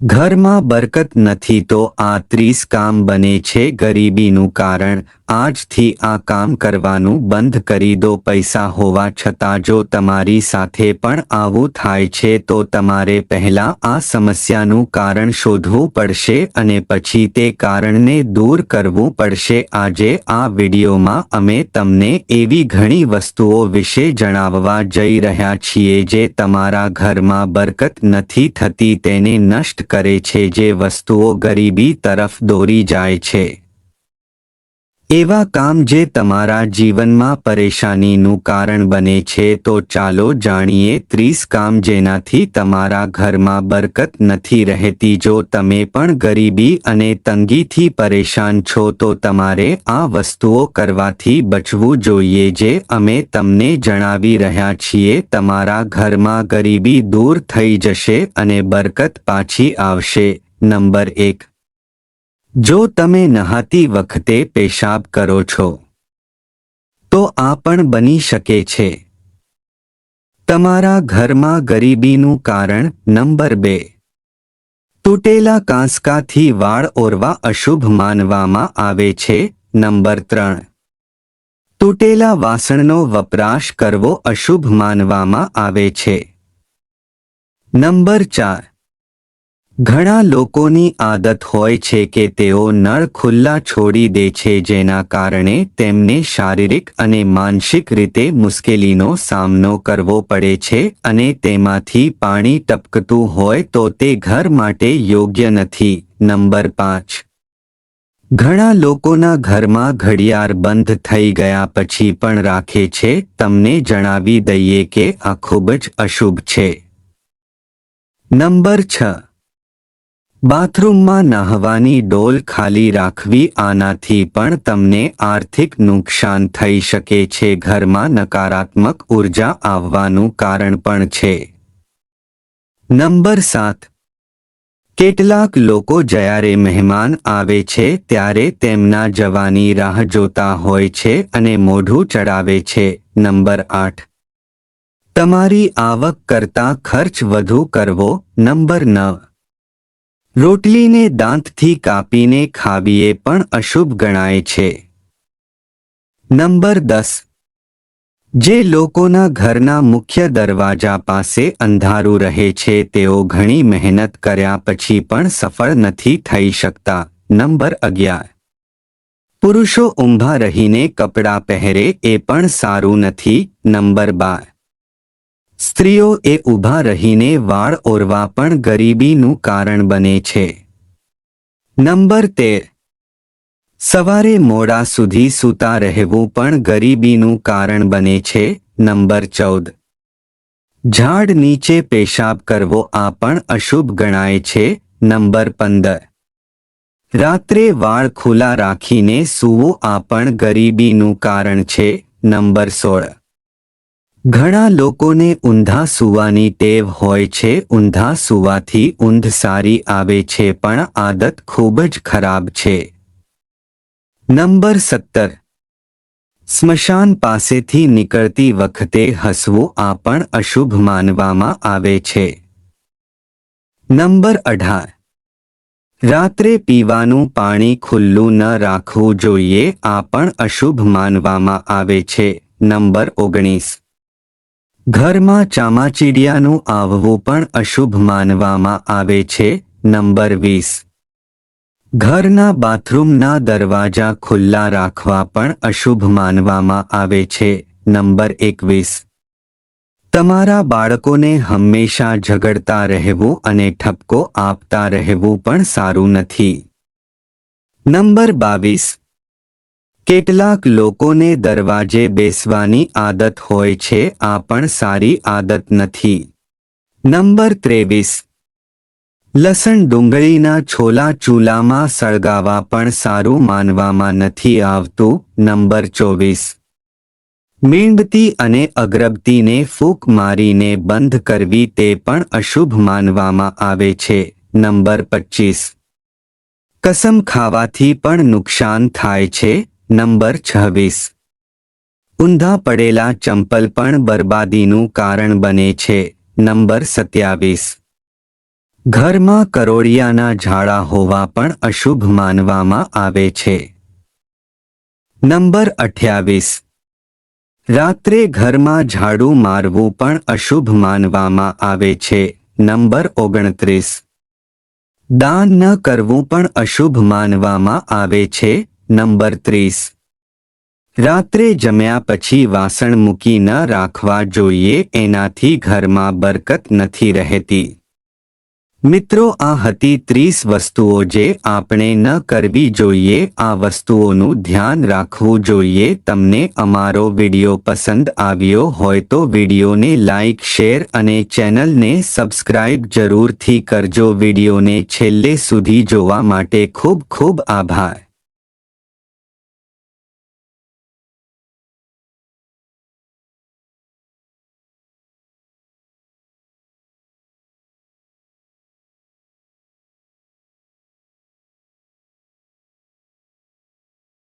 ઘરમાં બરકત નથી તો આ ત્રીસ કામ બને છે ગરીબીનું કારણ. આજથી આ કામ કરવાનું બંધ કરી દો. પૈસા હોવા છતાં જો તમારી સાથે પણ આવું થાય છે તો તમારે પહેલા આ સમસ્યાનું કારણ શોધવું પડશે અને પછી તે કારણને દૂર કરવું પડશે. આજે આ વિડીયોમાં અમે તમને એવી ઘણી વસ્તુઓ વિશે જણાવવા જઈ રહ્યા છીએ જે તમારા ઘરમાં બરકત નથી થતી, તેને નષ્ટ કરે છે, જે વસ્તુઓ ગરીબી તરફ દોરી જાય છે. એવા કામ જે તમારા જીવનમાં પરેશાનીનું કારણ બને છે તો ચાલો જાણીએ ત્રીસ કામ જેનાથી તમારા ઘરમાં બરકત નથી રહેતી. જો તમે પણ ગરીબી અને તંગીથી પરેશાન છો તો તમારે આ વસ્તુઓ કરવાથી બચવું જોઈએ જે અમે તમને જણાવી રહ્યા છીએ. તમારા ઘરમાં ગરીબી દૂર થઈ જશે અને બરકત પાછી આવશે. નંબર એક જો તમે નહાતી વખતે પેશાબ કરો છો, તો આ પણ બની શકે છે. તમારા ઘરમાં ગરીબીનું કારણ નંબર બે. તૂટેલા કાંસકાથી વાળ ઓરવા અશુભ માનવામાં આવે છે, નંબર ત્રણ. તૂટેલા વાસણનો વપરાશ કરવો અશુભ માનવામાં આવે છે. નંબર ચાર. ઘણા લોકોની આદત હોય છે કે તેઓ નળ ખુલ્લા છોડી દે છે જેના કારણે તેમને શારીરિક અને માનસિક રીતે મુશ્કેલીનો સામનો કરવો પડે છે અને તેમાંથી પાણી ટપકતું હોય તો તે ઘર માટે યોગ્ય નથી. નંબર પાંચ. ઘણા લોકોના ઘરમાં ઘડિયાળ બંધ થઈ ગયા પછી પણ રાખે છે. તમને જણાવી દઈએ કે આ ખૂબ જ અશુભ છે. નંબર છ. બાથરૂમમાં નહાવાની ડોલ ખાલી રાખવી આનાથી પણ તમને આર્થિક નુકસાન થઈ શકે છે. ઘરમાં નકારાત્મક ઊર્જા આવવાનું કારણ પણ છે. નંબર સાત. કેટલાક લોકો જ્યારે મહેમાન આવે છે ત્યારે તેમના જવાની રાહ જોતા હોય છે અને મોઢું ચડાવે છે. નંબર આઠ. તમારી આવક કરતાં ખર્ચ વધુ કરવો. નંબર નવ. રોટલીને દાંતથી કાપીને ખાવીએ પણ અશુભ ગણાય છે. નંબર દસ. જે લોકોના ઘરના મુખ્ય દરવાજા પાસે અંધારું રહે છે, તેઓ ઘણી મહેનત કર્યા પછી પણ સફળ નથી થઈ શકતા. નંબર અગિયાર. પુરુષો ઊંભા રહીને કપડાં પહેરે એ પણ સારું નથી. નંબર બાર. સ્ત્રીઓ એ ઊભા રહીને વાળ ઓરવા પણ ગરીબીનું કારણ બને છે. નંબર તેર. સવારે મોડા સુધી સૂતા રહેવું પણ ગરીબીનું કારણ બને છે. નંબર ચૌદ. ઝાડ નીચે પેશાબ કરવો આ પણ અશુભ ગણાય છે. નંબર પંદર. રાત્રે વાળ ખુલ્લા રાખીને સૂવું આ પણ ગરીબીનું કારણ છે. નંબર સોળ. ઘણા લોકોને ઊંધા સૂવાની ટેવ હોય છે. ઊંધા સૂવાથી ઊંઘ સારી આવે છે, પણ આદત ખૂબ જ ખરાબ છે. નંબર સત્તર. સ્મશાન પાસેથી નીકળતી વખતે હસવું આ પણ અશુભ માનવામાં આવે છે. નંબર અઢાર. રાત્રે પીવાનું પાણી ખુલ્લું ન રાખવું જોઈએ, આ પણ અશુભ માનવામાં આવે છે. નંબર ઓગણીસ. ઘરમાં ચામાચીડિયાનું આવવું પણ અશુભ માનવામાં આવે છે. નંબર વીસ. ઘરના બાથરૂમના દરવાજા ખુલ્લા રાખવા પણ અશુભ માનવામાં આવે છે. નંબર એકવીસ. તમારા બાળકોને હંમેશા ઝઘડતા રહેવું અને ઠપકો આપતા રહેવું પણ સારું નથી. નંબર બાવીસ. કેટલાક લોકોને દરવાજે બેસવાની આદત હોય છે, આ પણ સારી આદત નથી. નંબર ત્રેવીસ. લસણ ડુંગળીના છોલા ચૂલામાં સળગાવા પણ સારું માનવામાં નથી આવતું. નંબર ચોવીસ. મીંડતી અને અગરબતીને ફૂંક મારીને બંધ કરવી તે પણ અશુભ માનવામાં આવે છે. નંબર પચીસ. કસમ ખાવાથી પણ નુકસાન થાય છે. નંબર છવ્વીસ. ઊંધા પડેલા ચંપલ પણ બરબાદીનું કારણ બને છે. નંબર સત્યાવીસ. ઘરમાં કરોળિયાના ઝાડા હોવા પણ અશુભ માનવામાં આવે છે. નંબર અઠ્યાવીસ. રાત્રે ઘરમાં ઝાડુ મારવું પણ અશુભ માનવામાં આવે છે. નંબર ઓગણત્રીસ. દાન ન કરવું પણ અશુભ માનવામાં આવે છે. નંબર ત્રીસ. રાત્રે જમ્યા પછી વાસણ મૂકી ન રાખવા જોઈએ, એનાથી ઘરમાં બરકત નથી રહેતી. મિત્રો, આ હતી ત્રીસ વસ્તુઓ જે આપણે ન કરવી જોઈએ, આ વસ્તુઓનું ધ્યાન રાખવું જોઈએ. તમને અમારો વિડિયો પસંદ આવ્યો હોય તો વિડિયોને લાઇક શેર અને ચેનલને સબસ્ક્રાઇબ જરૂરથી કરજો. વિડિયોને છેલ્લે સુધી જોવા માટે ખૂબ ખૂબ આભાર.